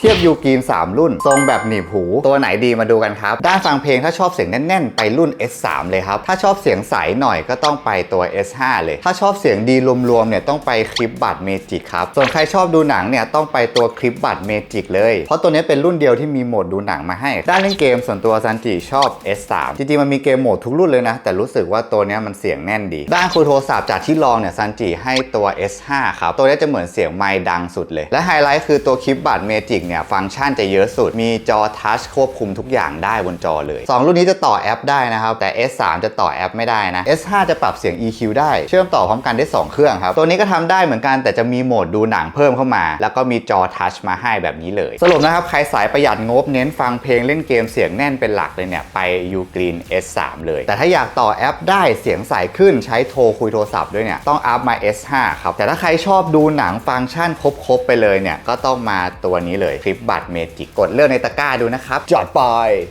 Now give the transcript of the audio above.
เทียบยูกรีน 3 รุ่น ทรงแบบหนีบหู ตัวไหนดีมาดูกันครับ ด้านฟังเพลงถ้าชอบเสียงแน่น ๆ ไปรุ่น S3 เลยครับ ถ้าชอบเสียงใสหน่อยก็ต้องไปตัว S5 เลย ถ้าชอบเสียงดีรวม ๆ เนี่ยต้องไปคลิปบัตเมจิกครับ ส่วนใครชอบดูหนังเนี่ยต้องไปตัวคลิปบัตเมจิกเลย เพราะตัวนี้เป็นรุ่นเดียวที่มีโหมดดูหนังมาให้ ด้านเล่นเกมส่วนตัวซันจิชอบ S3 จริงๆมันมีเกมโหมดทุกรุ่นเลยนะ แต่รู้สึกว่าตัวนี้มันเสียงแน่นดี ด้านคุยโทรศัพท์จากที่ลองเนี่ยซันจิให้ตัว S5 ครับ ตัวนี้จะเหมือนเสียงไมค์ดังสุดเลย และไฮไลท์คือตัวคลิปบัตเมจิกเนี่ยฟังก์ชันจะเยอะสุด มีจอทัชควบคุมทุกอย่างได้บนจอเลย 2 รุ่นนี้จะต่อแอปได้นะครับ แต่ S3 จะต่อแอปไม่ได้นะ S5 จะปรับเสียง EQ ได้ เชื่อมต่อพร้อมกันได้ 2 เครื่องครับ ตัวนี้ก็ทำได้เหมือนกันแต่จะมีโหมดดูหนังเพิ่มเข้ามา แล้วก็มีจอทัชมาให้แบบนี้เลย สรุปนะครับใครสายประหยัดงบเน้นฟังเพลงเล่นเกมเสียงแน่นเป็นหลักเลยเนี่ยไป Ugreen S3 เลย แต่ถ้าอยากต่อแอปได้เสียงใสขึ้นใช้โทรคุยโทรศัพท์ด้วยเนี่ยต้องอัพมา S5 ครับแต่ถ้าใครชอบดูหนังฟังก์ชันครบๆไปเลยเนี่ยก็ต้องมาตัวนี้เลยคลิปบัตรเมจิกกดเลือกในตะกร้าดูนะครับจอดปอย